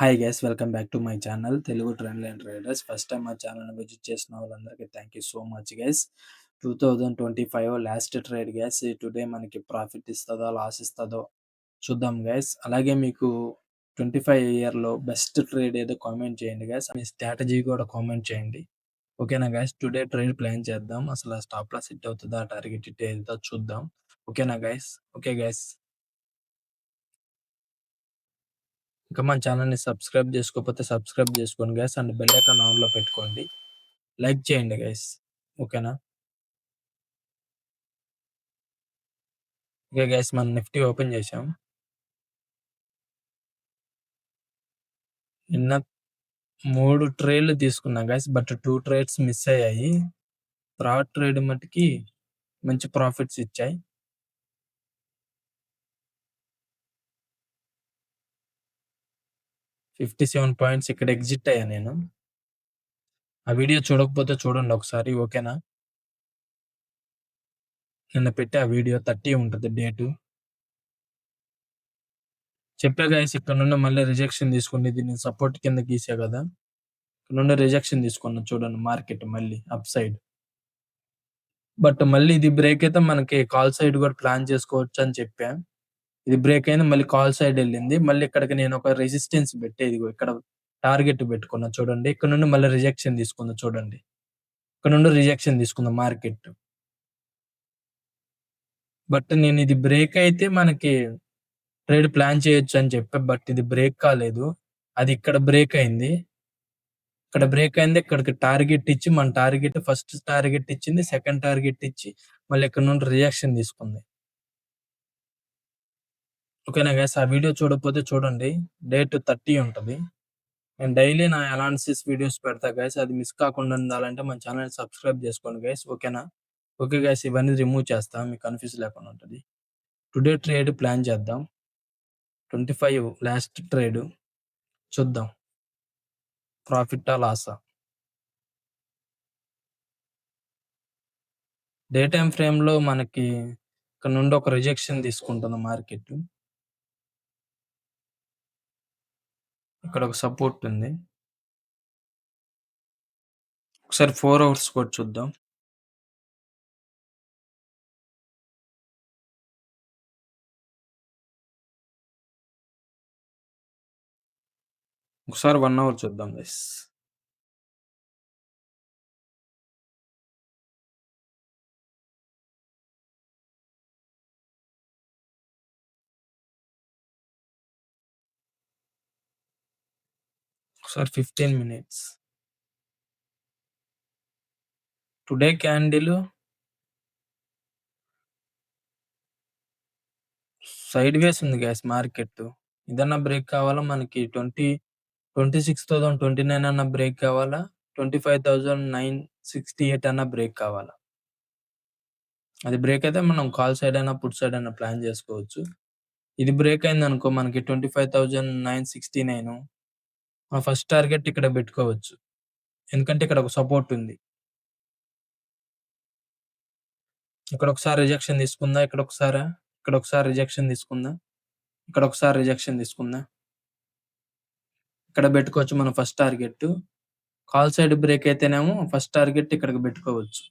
Hi guys welcome back to my channel Telugu trend line traders first time మా ఛానల్ని visit చేసిన వాళ్ళందరికీ thank you so much guys two thousand twenty five last trade guys today మనకి profit ఇస్తుందో loss ఇస్తుందో చూద్దాం guys అలాగే మీకు ట్వంటీ ఫైవ్ ఇయర్లో బెస్ట్ ట్రేడ్ ఏదో కామెంట్ చేయండి గైస్ మీ స్ట్రాటజీ కూడా కామెంట్ చేయండి. ఓకేనా గైస్ టుడే ట్రేడ్ ప్లాన్ చేద్దాం. అసలు స్టాప్ లాస్ హిట్ అవుతుందా టార్గెట్ హిట్ అవుతుందా చూద్దాం. ఓకేనా గైస్ ఓకే గైస్ ఇంకా మన ఛానల్‌ని సబ్స్క్రైబ్ చేసుకోకపోతే సబ్స్క్రైబ్ చేసుకోండి గైస్ అండ్ బెల్ ఐకాన్ ఆన్‌లో పెట్టుకోండి. లైక్ చేయండి గైస్. ఓకేనా? ఓకే గైస్ మనం నిఫ్టీ ఓపెన్ చేసాం నిన్న మూడు ట్రేడ్‌లు తీసుకున్నాం guys. But two trades miss అయ్యాయి. థర్డ్ ట్రేడ్ మటుకి మంచి ప్రాఫిట్స్ ఇచ్చాయి. 57 పాయింట్స్ ఇక్కడ ఎగ్జిట్ అయ్యా నేను. ఆ వీడియో చూడకపోతే చూడండి ఒకసారి ఓకేనా? నిన్న పెట్టా వీడియో థర్టీ ఉంటుంది డేటు. చెప్పా గైస్ ఇక్కడ నుండి మళ్ళీ రిజెక్షన్ తీసుకుని దీన్ని సపోర్ట్ కింద గీసా కదా! ఇక్కడ నుండి రిజెక్షన్ తీసుకున్నాను చూడండి మార్కెట్ మళ్ళీ అప్ సైడ్. బట్ మళ్ళీ ఇది బ్రేక్ అయితే మనకి కాల్ సైడ్ కూడా ప్లాన్ చేసుకోవచ్చు అని చెప్పాను ఇది బ్రేక్ అయింది మళ్ళీ కాల్ సైడ్ వెళ్ళింది. మళ్ళీ ఇక్కడికి నేను ఒక రెసిస్టెన్స్ పెట్టేది ఇక్కడ టార్గెట్ పెట్టుకున్నా చూడండి. ఇక్కడ నుండి మళ్ళీ రిజెక్షన్ తీసుకుందా చూడండి. ఇక్కడ నుండి రిజెక్షన్ తీసుకుందాం మార్కెట్. బట్ నేను ఇది బ్రేక్ అయితే మనకి ట్రేడ్ ప్లాన్ చేయొచ్చు అని చెప్పా. బట్ ఇది బ్రేక్ కాలేదు. అది ఇక్కడ బ్రేక్ అయింది. ఇక్కడ బ్రేక్ అయింది. ఇక్కడికి టార్గెట్ ఇచ్చి మన టార్గెట్ ఫస్ట్ టార్గెట్ ఇచ్చింది. సెకండ్ టార్గెట్ ఇచ్చి మళ్ళీ ఇక్కడ నుండి రియాక్షన్ తీసుకుంది. ఓకేనా గైస్ ఆ వీడియో చూడకపోతే చూడండి. డేట్ థర్టీ ఉంటుంది నేను డైలీ నా అనాలిసిస్ వీడియోస్ పెడతా గైస్. అది మిస్ కాకుండా ఉండాలంటే మన ఛానల్ సబ్స్క్రైబ్ చేసుకోండి గైస్. ఓకేనా? ఓకే గైస్ ఇవన్నీ రిమూవ్ చేస్తా. మీకు కన్‌ఫ్యూజ్ లేకుండా ఉంటుంది టుడే ట్రేడ్ ప్లాన్ చేద్దాం. 25 లాస్ట్ ట్రేడ్ చూద్దాం. ప్రాఫిటా లాసా? డే టైం ఫ్రేమ్‌లో మనకి ఇక్కడ నుండి ఒక రిజెక్షన్ తీసుకుంటుంది మార్కెట్. ఇక్కడ ఒక సపోర్ట్ ఉంది. ఒకసారి 4 అవర్స్ కూడా చూద్దాం. ఒకసారి 1 అవర్ చూద్దాం గైస్. ఒకసారి fifteen minutes. Today candle. Sideways ఉంది గ్యాస్ మార్కెట్ ఏదన్నా బ్రేక్ కావాలా మనకి? Twenty twenty six thousand twenty nine అన్న బ్రేక్ కావాలా? Twenty five thousand nine sixty eight అన్న బ్రేక్ కావాలా? అది బ్రేక్ అయితే మనం కాల్ సైడ్ అయినా పుట్ సైడ్ అయినా ప్లాన్ చేసుకోవచ్చు. ఇది బ్రేక్ అయింది అనుకో మనకి twenty five thousand nine sixty nine మన ఫస్ట్ టార్గెట్ ఇక్కడ పెట్టుకోవచ్చు. ఎందుకంటే ఇక్కడ ఒక సపోర్ట్ ఉంది. ఇక్కడ ఒకసారి రిజెక్షన్ తీసుకుందా? ఇక్కడ ఒకసారా? ఇక్కడ ఒకసారి రిజెక్షన్ తీసుకుందా? ఇక్కడ ఒకసారి రిజెక్షన్ తీసుకుందా? ఇక్కడ పెట్టుకోవచ్చు మనం first target. Call side break అయితేనేమో ఫస్ట్ టార్గెట్ ఇక్కడికి పెట్టుకోవచ్చు.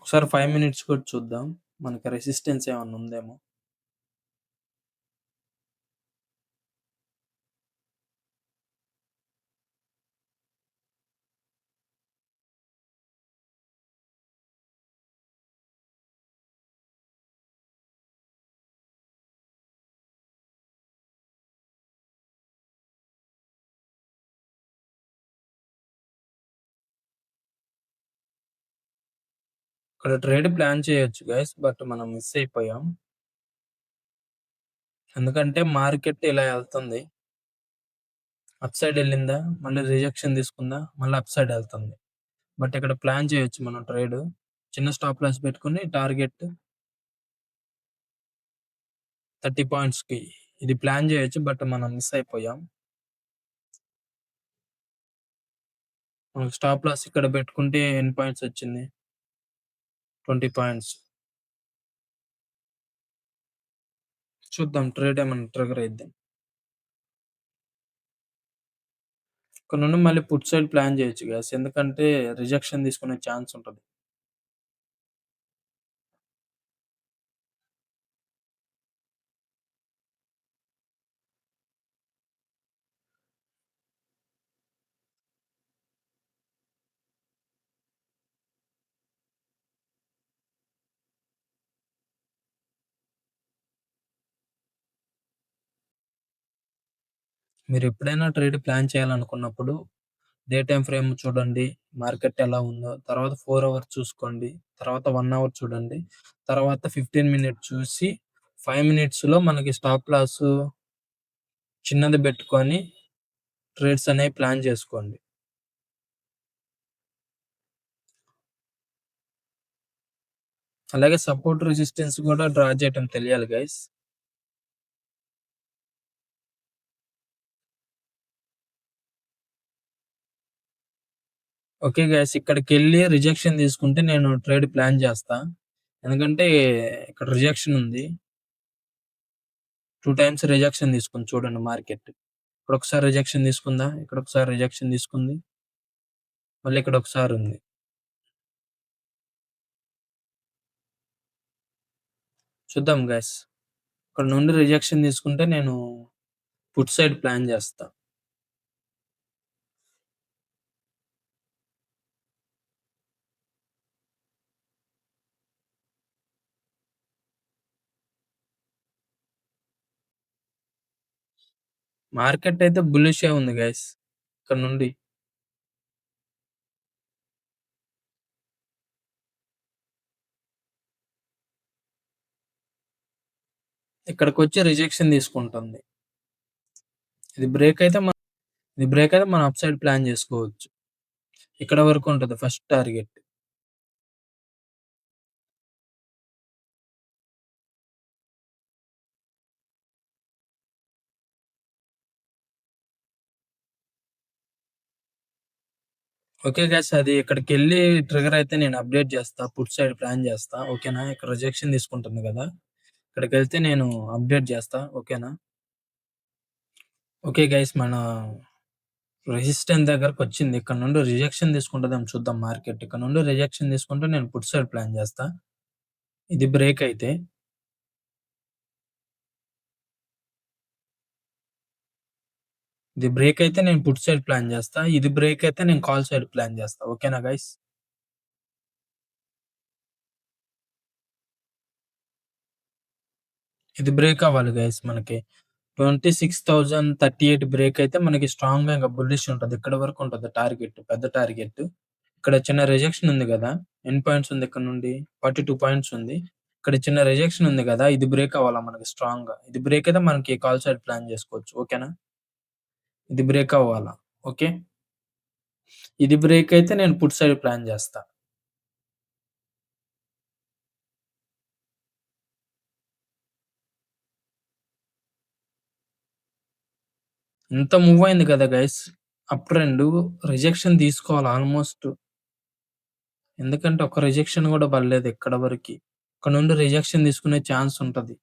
ఒకసారి 5 మినిట్స్ కూడా చూద్దాం. మనకి రెసిస్టెన్స్ ఏమన్నా ఉందేమో. ఇక్కడ ట్రేడ్ ప్లాన్ చేయొచ్చు గైస్. బట్ మనం మిస్ అయిపోయాం. ఎందుకంటే మార్కెట్ ఇలా వెళ్తుంది అప్ సైడ్ వెళ్ళిందా మళ్ళీ రిజెక్షన్ తీసుకుందా? మళ్ళీ అప్ సైడ్ వెళ్తుంది బట్ ఇక్కడ ప్లాన్ చేయొచ్చు మనం ట్రేడ్. చిన్న స్టాప్ లాస్ పెట్టుకుని టార్గెట్ 30 పాయింట్స్‌కి ఇది ప్లాన్ చేయొచ్చు. బట్ మనం మిస్ అయిపోయాం. మనకు స్టాప్ లాస్ ఇక్కడ పెట్టుకుంటే ఎన్ని పాయింట్స్ వచ్చింది? Twenty points. చూద్దాం ట్రేడ్ ఏమైనా ట్రిగర్ అయిద్దాం ఇక్కడ నుండి మళ్ళీ పుట్ సైడ్ ప్లాన్ చేయొచ్చు గ్యాస్. ఎందుకంటే రిజెక్షన్ తీసుకునే ఛాన్స్ ఉంటుంది. మీరెప్పుడైనా ట్రేడ్ ప్లాన్ చేయాలనుకున్నప్పుడు డే టైం ఫ్రేమ్ చూడండి. మార్కెట్ ఎలా ఉందో, తర్వాత 4 అవర్స్ చూసుకోండి. తర్వాత 1 అవర్ చూడండి. తర్వాత 15 మినిట్స్ చూసి 5 మినిట్స్‌లో మనకి స్టాప్ లాసు చిన్నది బెట్టుకొని ట్రేడ్స్ అనేవి ప్లాన్ జేసుకోండి. అలాగే సపోర్ట్, రెసిస్టెన్స్ గూడా డ్రా చేయటం తెలియాలి గైస్. ఓకే గ్యాస్ ఇక్కడికి వెళ్ళి రిజెక్షన్ తీసుకుంటే నేను ట్రేడ్ ప్లాన్ చేస్తా ఎందుకంటే ఇక్కడ రిజెక్షన్ ఉంది. టూ టైమ్స్ రిజెక్షన్ తీసుకుంది చూడండి మార్కెట్. ఇక్కడ ఒకసారి రిజెక్షన్ తీసుకుందా? ఇక్కడ ఒకసారి రిజెక్షన్ తీసుకుంది. మళ్ళీ ఇక్కడ ఒకసారి ఉంది. చూద్దాం గ్యాస్ ఇక్కడ నుండి రిజెక్షన్ తీసుకుంటే నేను ఫుడ్ సైడ్ ప్లాన్ చేస్తాను మార్కెట్ అయితే బుల్లిషే ఉంది గైస్. ఇక్కడ నుండి. ఇక్కడికి వచ్చి రిజెక్షన్ తీసుకుంటుంది. ఇది బ్రేక్ అయితే మన ఇది బ్రేక్ అయితే మనం అప్ సైడ్ ప్లాన్ చేసుకోవచ్చు ఇక్కడ వరకు ఉంటది ఫస్ట్ టార్గెట్. Okay guys. అది ఇక్కడికి వెళ్ళి ట్రిగర్ అయితే నేను అప్‌డేట్ చేస్తా పుట్ సైడ్ ప్లాన్ చేస్తా ఓకేనా? ఇక్కడ రిజెక్షన్ తీసుకుంటుంది ఇక్కడికి వెళ్తే నేను అప్‌డేట్ చేస్తా ఓకేనా? Okay guys. మన రెసిస్టెన్స్ దగ్గరకొచ్చింది. ఇక్కడ నుండి రిజెక్షన్ తీసుకుంటుంది చూద్దాం మార్కెట్. ఇక్కడ నుండి రిజెక్షన్ తీసుకుంటే నేను పుట్ సైడ్ ప్లాన్ చేస్తా ఇది బ్రేక్ అయితే ఇది బ్రేక్ అయితే నేను పుట్ సైడ్ ప్లాన్ చేస్తా ఇది బ్రేక్ అయితే నేను కాల్ సైడ్ ప్లాన్ చేస్తా ఓకేనా గైస్? ఇది బ్రేక్ అవ్వాలి గైస్ మనకి. 26,038 బ్రేక్ అయితే మనకి స్ట్రాంగ్‌గా ఇంక బుల్లిష్ ఉంటది. ఇక్కడ వరకు ఉంటది టార్గెట్. పెద్ద టార్గెట్. ఇక్కడ చిన్న రిజెక్షన్ ఉంది కదా ఎన్ని పాయింట్స్ ఉంది ఇక్కడ నుండి? 42 పాయింట్స్ ఉంది. ఇక్కడ చిన్న రిజెక్షన్ ఉంది కదా ఇది బ్రేక్ అవ్వాలా మనకి స్ట్రాంగ్‌గా. ఇది బ్రేక్ అయితే మనకి కాల్ సైడ్ ప్లాన్ చేసుకోవచ్చు ఓకేనా? ఇది బ్రేక్ అవ్వాలా. ఓకే. ఇది బ్రేక్ అయితే నేను పుట్ సైడ్ ప్లాన్ చేస్తా ఇంత మూవ్ అయింది కదా గైస్! అప్ ట్రెండు రిజెక్షన్ తీసుకోవాలి ఆల్‌మోస్ట్. ఎందుకంటే ఒక్క రిజెక్షన్ కూడా పడలేదు ఇక్కడ వరకి. ఇక్కడ నుండి రిజెక్షన్ తీసుకునే ఛాన్స్ ఉంటుంది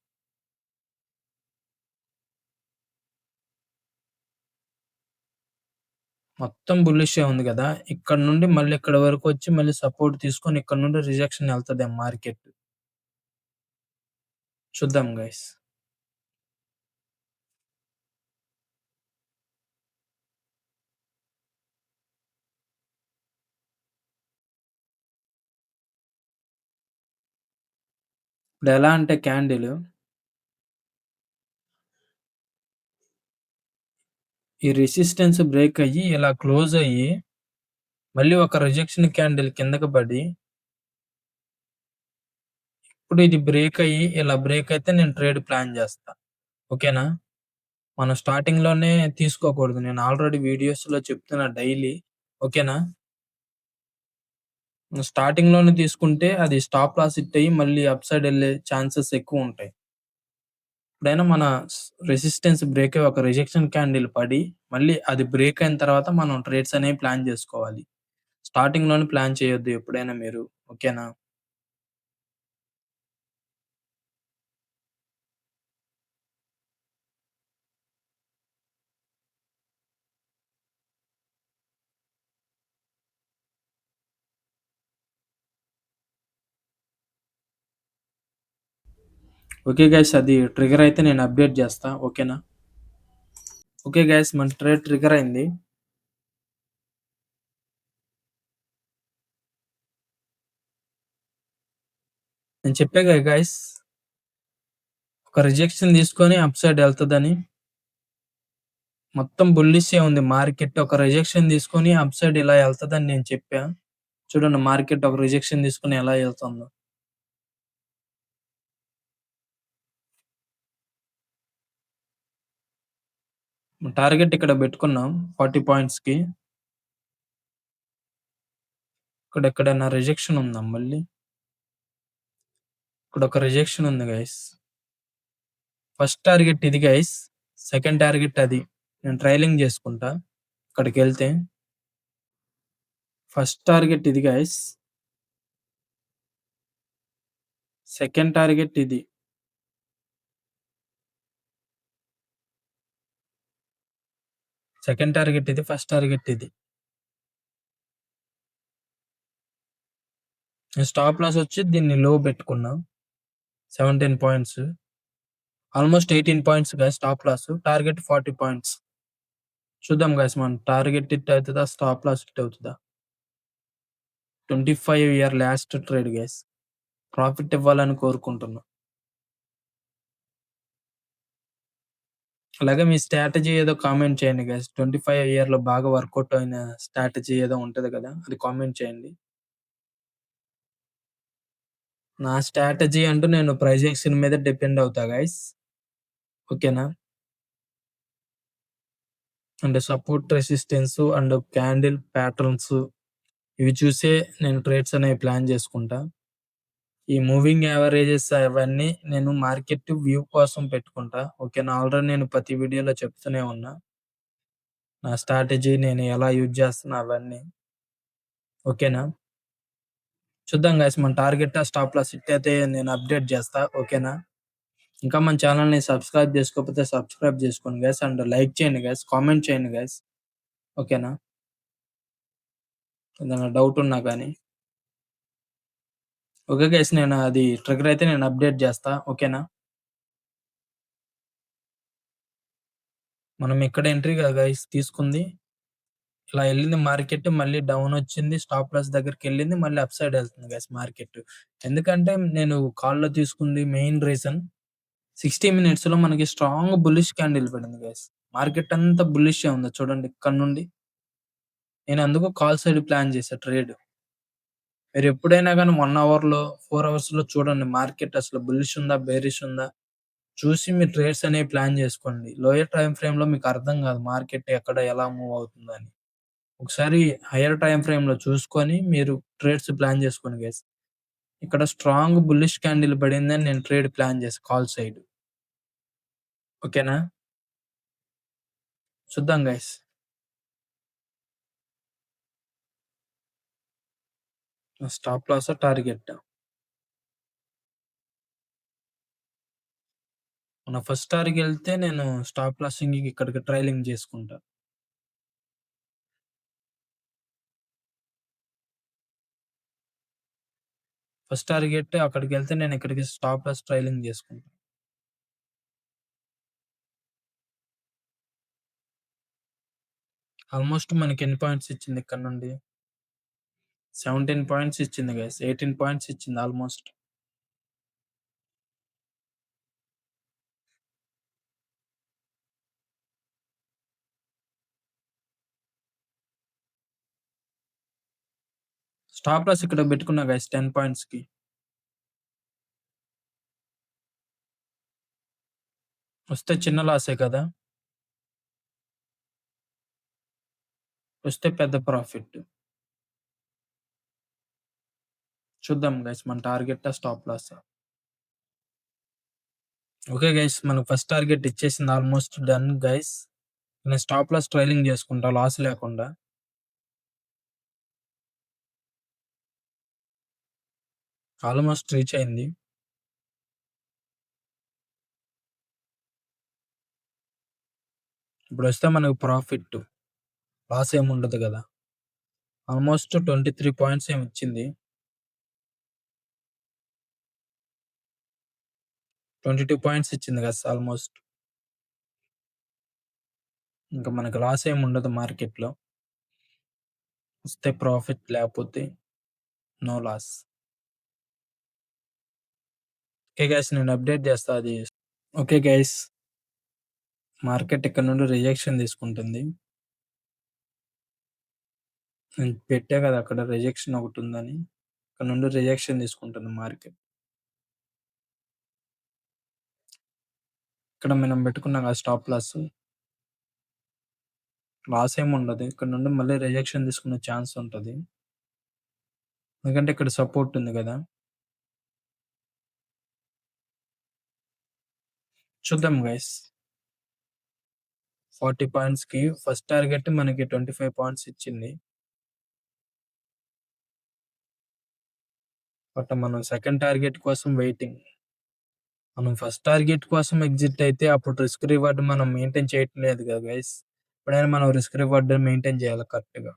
మొత్తం బుల్లిషే ఉంది కదా ఇక్కడ నుండి మళ్ళీ ఇక్కడ వరకు వచ్చి మళ్ళీ సపోర్ట్ తీసుకొని ఇక్కడ నుండి రిజెక్షన్ ఎళ్తదేమో మార్కెట్. చూద్దాం గైస్. ఇప్పుడెలా అంటే క్యాండిల్ ఈ రెసిస్టెన్స్ బ్రేక్ అయ్యి ఇలా క్లోజ్ అయ్యి మళ్ళీ ఒక రిజెక్షన్ క్యాండిల్ కిందకి పడి ఇప్పుడు ఇది బ్రేక్ అయ్యి ఇలా బ్రేక్ అయితే నేను ట్రేడ్ ప్లాన్ చేస్తా ఓకేనా? మనం స్టార్టింగ్‌లోనే తీసుకోకూడదు. నేను ఆల్రెడీ వీడియోస్‌లో చెప్తున్నా డైలీ. ఓకేనా? స్టార్టింగ్‌లోనే తీసుకుంటే అది స్టాప్ లాస్ ఇట్ అయ్యి మళ్ళీ అప్ సైడ్ ఛాన్సెస్ ఛాన్సెస్ ఎక్కువుంటాయి. ఎప్పుడైనా మన రెసిస్టెన్స్ బ్రేక్ అయ్యి ఒక రిజెక్షన్ క్యాండిల్ పడి మళ్ళీ అది బ్రేక్ అయిన తర్వాత మనం ట్రేడ్స్ అనేవి ప్లాన్ జేసుకోవాలి. స్టార్టింగ్‌లోనే ప్లాన్ చేయొద్దు ఎప్పుడైనా మీరు. ఓకేనా? ఓకే గైస్ అది ట్రిగర్ అయితే నేను అప్డేట్ చేస్తా. ఓకేనా ఓకే గైస్ మన ట్రేడ్ ట్రిగర్ అయింది. నేను చెప్పా కదా గైస్ ఒక రిజెక్షన్ తీసుకొని అప్ సైడ్ వెళ్తుందని. మొత్తం బుల్లిసే ఉంది మార్కెట్ ఒక రిజెక్షన్ తీసుకొని అప్ సైడ్ ఇలా వెళ్తుందని నేను చెప్పా. చూడండి మార్కెట్ ఒక రిజెక్షన్ తీసుకొని ఎలా వెళ్తుందో. టార్గెట్ ఇక్కడ పెట్టుకున్నాం ఫార్టీ పాయింట్స్కి. ఇక్కడ ఎక్కడైనా రిజెక్షన్ ఉందా మళ్ళీ? ఇక్కడ ఒక రిజెక్షన్ ఉంది గైస్. ఫస్ట్ టార్గెట్ ఇది గైస్ సెకండ్ టార్గెట్ అది. నేను ట్రైలింగ్ చేసుకుంటా అక్కడికి వెళ్తే ఫస్ట్ టార్గెట్ ఇది గైస్. సెకండ్ టార్గెట్ ఇది. సెకండ్ టార్గెట్ ఇది ఫస్ట్ టార్గెట్ ఇది. స్టాప్ లాస్ వచ్చి దీన్ని లో పెట్టుకున్నా. Seventeen points. Almost eighteen పాయింట్స్గా stop loss target forty points. చూద్దాం గాయస్ మనం టార్గెట్ హిట్ అవుతుందా స్టాప్ లాస్ ఇట్ అవుతుందా? Twenty five year last trade guys profit ఇవ్వాలని కోరుకుంటున్నా. అలాగే మీ స్ట్రాటజీ ఏదో కామెంట్ చేయండి గైస్ ట్వంటీ ఫైవ్ ఇయర్లో బాగా వర్కౌట్ అయిన స్ట్రాటజీ ఏదో ఉంటది కదా అది కామెంట్ చేయండి. నా స్ట్రాటజీ అంటూ నేను ప్రైజెక్షన్ మీద డిపెండ్ అవుతా గైస్ ఓకేనా and support resistance and candle patterns ఇవి చూసే నేను ట్రేడ్స్ అనేవి ప్లాన్ చేసుకుంటా. ఈ మూవింగ్ యావరేజెస్ అవన్నీ నేను మార్కెట్ వ్యూ కోసం పెట్టుకుంటా. ఓకేనా ఆల్రెడీ నేను ప్రతి వీడియోలో చెప్తూనే ఉన్నా. నా స్ట్రాటజీ నేను ఎలా యూజ్ చేస్తున్నా అవన్నీ. ఓకేనా చూద్దాం గైస్ మన టార్గెట్ స్టాప్ లాస్ హిట్ అయితే నేను అప్డేట్ చేస్తా. ఓకేనా ఇంకా మన ఛానల్ని సబ్స్క్రైబ్ చేసుకోకపోతే సబ్స్క్రైబ్ చేసుకోండి గైస్ అండ్ లైక్ చేయండి గైస్ కామెంట్ చేయండి గైస్ ఓకేనా ఏదైనా డౌట్ ఉన్నా కానీ. ఓకే గైస్ నేను అది ట్రిగర్ అయితే నేను అప్డేట్ చేస్తా ఓకేనా? మనం ఇక్కడ ఎంట్రీ కదా గైస్ తీసుకుంది. ఇలా వెళ్ళింది మార్కెట్ మళ్ళీ డౌన్ వచ్చింది స్టాప్ లాస్ దగ్గరికి వెళ్ళింది మళ్ళీ అప్ సైడ్ వెళ్తుంది గైస్ మార్కెట్ ఎందుకంటే నేను కాల్లో తీసుకుంది మెయిన్ రీజన్ సిక్స్టీ మినిట్స్లో మనకి స్ట్రాంగ్ బుల్లిష్ క్యాండిల్ పడింది గైస్ మార్కెట్ అంతా బుల్లిష్ ఉంది చూడండి ఇక్కడ నుండి. నేను అందుకు కాల్ సైడ్ ప్లాన్ చేశాను ట్రేడ్ మీరు ఎప్పుడైనా కానీ వన్ అవర్లో ఫోర్ అవర్స్లో చూడండి మార్కెట్ అసలు బుల్లిష్ ఉందా బేరిష్ ఉందా చూసి మీరు ట్రేడ్స్ అనేవి ప్లాన్ చేసుకోండి. లోయర్ టైం ఫ్రేమ్లో మీకు అర్థం కాదు మార్కెట్ ఎక్కడ ఎలా మూవ్ అవుతుందని. ఒకసారి హైయర్ టైం ఫ్రేమ్లో చూసుకొని మీరు ట్రేడ్స్ ప్లాన్ చేసుకోండి గైస్ ఇక్కడ స్ట్రాంగ్ బుల్లిష్ క్యాండిల్ పడిందని నేను ట్రేడ్ ప్లాన్ చేసి కాల్ సైడ్ ఓకేనా చూద్దాం గైస్ స్టాప్ లాస్ టార్గెట్. మన ఫస్ట్ టార్గెట్ వెళ్తే నేను స్టాప్ లాసింగ్ ఇక్కడికి ట్రైలింగ్ చేసుకుంటా. ఫస్ట్ టార్గెట్ అక్కడికి వెళ్తే నేను ఇక్కడికి స్టాప్ లాస్ ట్రైలింగ్ చేసుకుంటా. ఆల్మోస్ట్ మనకి ఎన్ని పాయింట్స్ ఇచ్చింది ఇక్కడ నుండి? సెవెంటీన్ పాయింట్స్ ఇచ్చింది గైస్ ఎయిటీన్ పాయింట్స్ ఇచ్చింది ఆల్మోస్ట్. స్టాప్ లాస్ ఇక్కడ పెట్టుకున్నా గైస్ టెన్ పాయింట్స్కి వస్తే చిన్న లాసే కదా? వస్తే పెద్ద ప్రాఫిట్. చూద్దాం గైస్ మన target stop loss okay guys మనకు ఫస్ట్ టార్గెట్ ఇచ్చేసింది ఆల్మోస్ట్ డన్ గైస్ నేను స్టాప్ లాస్ ట్రైలింగ్ చేసుకుంటా లాస్ లేకుండా. ఆల్మోస్ట్ రీచ్ అయింది. ఇప్పుడు వస్తే మనకు ప్రాఫిట్ లాస్ ఏమి ఉండదు కదా. ఆల్మోస్ట్ ట్వంటీ త్రీ పాయింట్స్ ఏమి ఇచ్చింది. 22 పాయింట్స్ ఇచ్చింది కదా ఆల్మోస్ట్. ఇంకా మనకు లాస్ ఏమి ఉండదు మార్కెట్‌లో. వస్తే ప్రాఫిట్ లేకపోతే నో లాస్. ఓకే గైస్ నేను అప్డేట్ చేస్తా అది. Okay guys. మార్కెట్ ఇక్కడ నుండి రిజెక్షన్ తీసుకుంటుంది. నేను పెట్టా కదా అక్కడ రిజెక్షన్ ఒకటుందని. ఇక్కడ నుండి రిజెక్షన్ తీసుకుంటుంది మార్కెట్. ఇక్కడ మనం పెట్టుకున్నాం కదా స్టాప్ లాస్. లాస్ ఏమి ఉండదు. ఇక్కడ నుండి మళ్ళీ రిజెక్షన్ తీసుకునే ఛాన్స్ ఉంటది. ఎందుకంటే ఇక్కడ సపోర్ట్ ఉంది కదా! చూద్దాం గైస్. 40 పాయింట్స్‌కి ఫస్ట్ టార్గెట్ మనకి 25 పాయింట్స్ ఇచ్చింది. బట్ మనం సెకండ్ టార్గెట్ కోసం వెయిటింగ్. మనం ఫస్ట్ టార్గెట్ కోసం ఎగ్జిట్ అయితే అప్పుడు రిస్క్ రివార్డ్ మనం మెయింటైన్ చేయట్లేదు కదా గైస్. ఎప్పుడైనా మనం రిస్క్ రివార్డ్ మెయింటైన్ చేయాలి కరెక్ట్‌గా.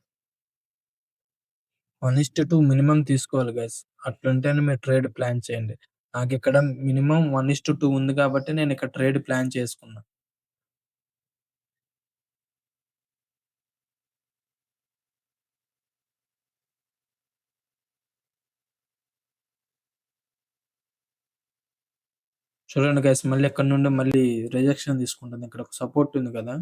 1:2 మినిమమ్ తీసుకోవాలి గైస్. అట్లుంటేనే మీరు ట్రేడ్ ప్లాన్ చేయండి. నాకు ఇక్కడ మినిమం వన్ ఇస్ట్ టూ ఉంది కాబట్టి నేను ఇక్కడ ట్రేడ్ ప్లాన్ చేసుకున్నా. చూడండి గైస్ మళ్ళీ ఇక్కడ నుండి మళ్ళీ రిజెక్షన్ తీసుకుంటుంది. ఇక్కడ ఒక సపోర్ట్ ఉంది కదా!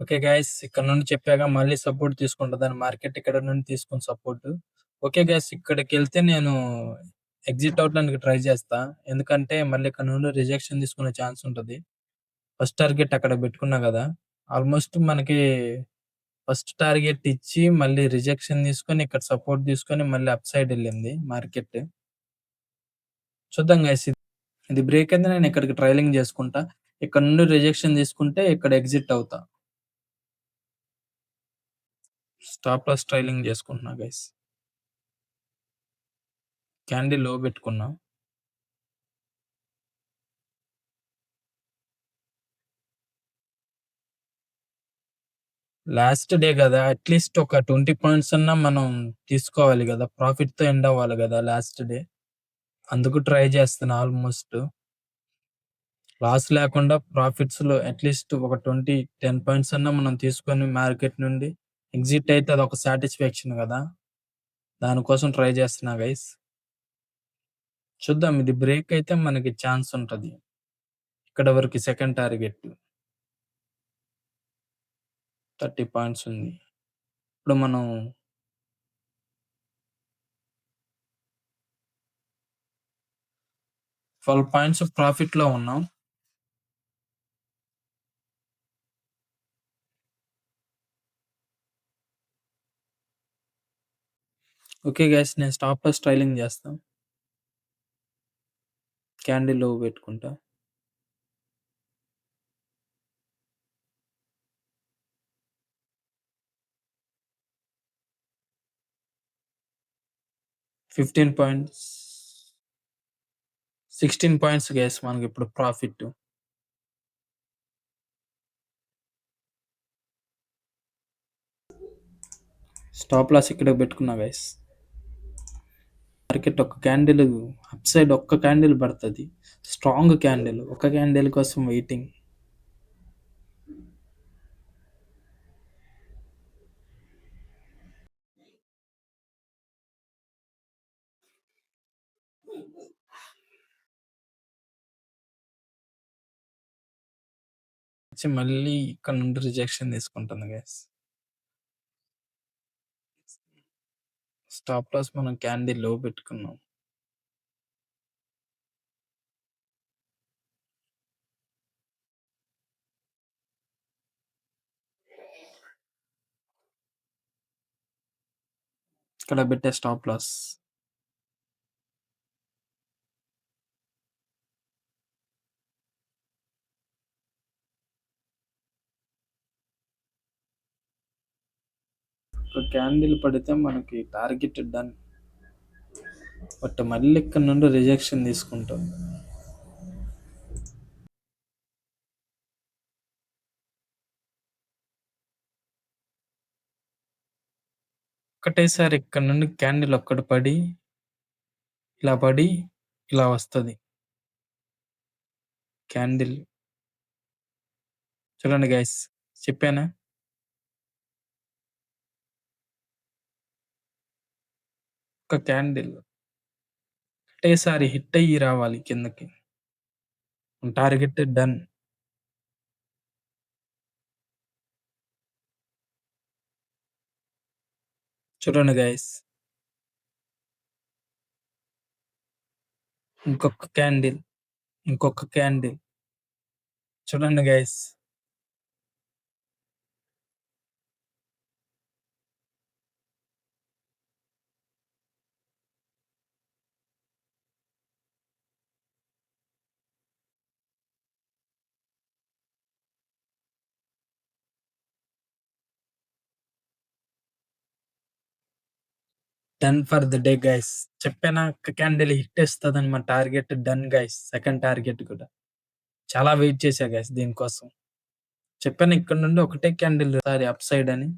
ఓకే గైస్ ఇక్కడ నుండి చెప్పాక మళ్ళీ సపోర్ట్ తీసుకుంటదని మార్కెట్ ఇక్కడ నుండి తీసుకుని సపోర్ట్. ఓకే గైస్ ఇక్కడికెళ్తే నేను ఎగ్జిట్ అవ్వడానికి ట్రై చేస్తా. ఎందుకంటే మళ్ళీ ఇక్కడ నుండి రిజెక్షన్ తీసుకునే ఛాన్స్ ఉంటుంది ఫస్ట్ టార్గెట్ అక్కడ పెట్టుకున్నా కదా! ఆల్మోస్ట్ మనకి ఫస్ట్ టార్గెట్ ఇచ్చి మళ్ళీ రిజెక్షన్ తీసుకొని ఇక్కడ సపోర్ట్ తీసుకొని మళ్ళీ అప్ సైడ్ వెళ్ళింది మార్కెట్. చూద్దాం గైస్ ఇది. ఇది బ్రేక్ అయితే నేను ఇక్కడికి ట్రైలింగ్ చేసుకుంటా. ఇక్కడ నుండి రిజెక్షన్ తీసుకుంటే ఇక్కడ ఎగ్జిట్ అవుతా. స్టాప్ లాస్ ట్రైలింగ్ చేసుకుంటున్నా గైస్. క్యాండిల్లో పెట్టుకున్నా. లాస్ట్ డే కదా! అట్‌లీస్ట్ ఒక 20 పాయింట్స్ అన్నా మనం తీసుకోవాలి కదా! ప్రాఫిట్‌తో ఎండ్ అవ్వాలి కదా! Last day. అందుకు ట్రై చేస్తున్నా ఆల్మోస్ట్. లాస్ లేకుండా ప్రాఫిట్స్‌లో అట్‌లీస్ట్ ఒక 20, 10 పాయింట్స్ అన్నా మనం తీసుకొని మార్కెట్ నుండి ఎగ్జిట్ అయితే అదొక సాటిస్ఫాక్షన్ కదా! దానికోసం ట్రై చేస్తున్నా గైస్. చూద్దాం ఇది బ్రేక్ అయితే మనకి ఛాన్స్ ఉంటది. ఇక్కడ వరకు సెకండ్ టార్గెట్. 30 పాయింట్స్ ఉంది. ఇప్పుడు మనం ట్వెల్వ్ పాయింట్స్ ప్రాఫిట్‌లో ఉన్నాం. ఓకే గైస్ నేను స్టాప్ లాస్ ట్రైలింగ్ చేస్తా. క్యాండిల్ పెట్టుకుంటా. ఫిఫ్టీన్ పాయింట్స్ 16 పాయింట్స్ గ్యాస్ మనకి ఇప్పుడు ప్రాఫిట్. స్టాప్ లాస్ ఇక్కడ పెట్టుకున్నా గైస్. మార్కెట్ ఒక క్యాండిల్ అప్ సైడ్ ఒక్క క్యాండిల్ పడతది. Strong candle. ఒక క్యాండిల్ కోసం వెయిటింగ్. వచ్చి మళ్ళీ ఇక్కడ నుండి రిజెక్షన్ తీసుకుంటుంది గ్యాస్ స్టాప్ లాస్ మనం క్యాండిల్లో పెట్టుకున్నాం. ఇక్కడ పెట్టే స్టాప్ లాస్. ఒక క్యాండిల్ పడితే మనకి టార్గెట్ డన్ బట్ మళ్ళీ ఇక్కడ నుండి రిజెక్షన్ తీసుకుంటాం. ఒకటేసారి ఇక్కడ నుండి క్యాండిల్ ఒక్కటి పడి ఇలా పడి ఇలా వస్తుంది. క్యాండిల్ చూడండి గైస్ చెప్పానా? ఒక క్యాండిల్ ఒకటేసారి హిట్ అయ్యి రావాలి కిందకి. Target done. చూడండి గైస్. ఇంకొక క్యాండిల్ ఇంకొక క్యాండిల్. చూడండి guys. Done for the day guys చెప్పానా క్యాండిల్ హిట్ ఇస్తుందని మా target done guys second target కూడా. చాలా వెయిట్ చేశా గైస్ దీనికోసం. చెప్పాను ఇక్కడ నుండి ఒకటే క్యాండిల్ సారీ అప్ సైడ్ అని.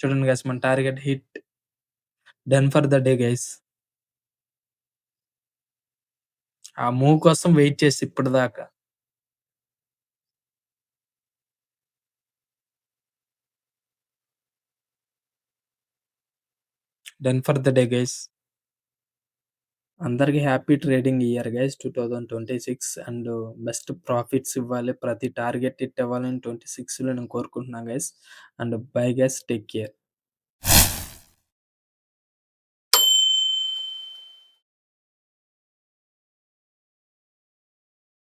చూడండి గైస్ మన target hit done for the day guys ఆ మూవ్ కోసం వెయిట్ చేసి ఇప్పటిదాకా. Done for the day guys అందరికీ happy trading year guys two thousand twenty six and best profits ఇవ్వాలి. ప్రతి టార్గెట్ ఇట్ ఇవ్వాలని ట్వంటీ సిక్స్లో నేను కోరుకుంటున్నాను guys and bye guys take care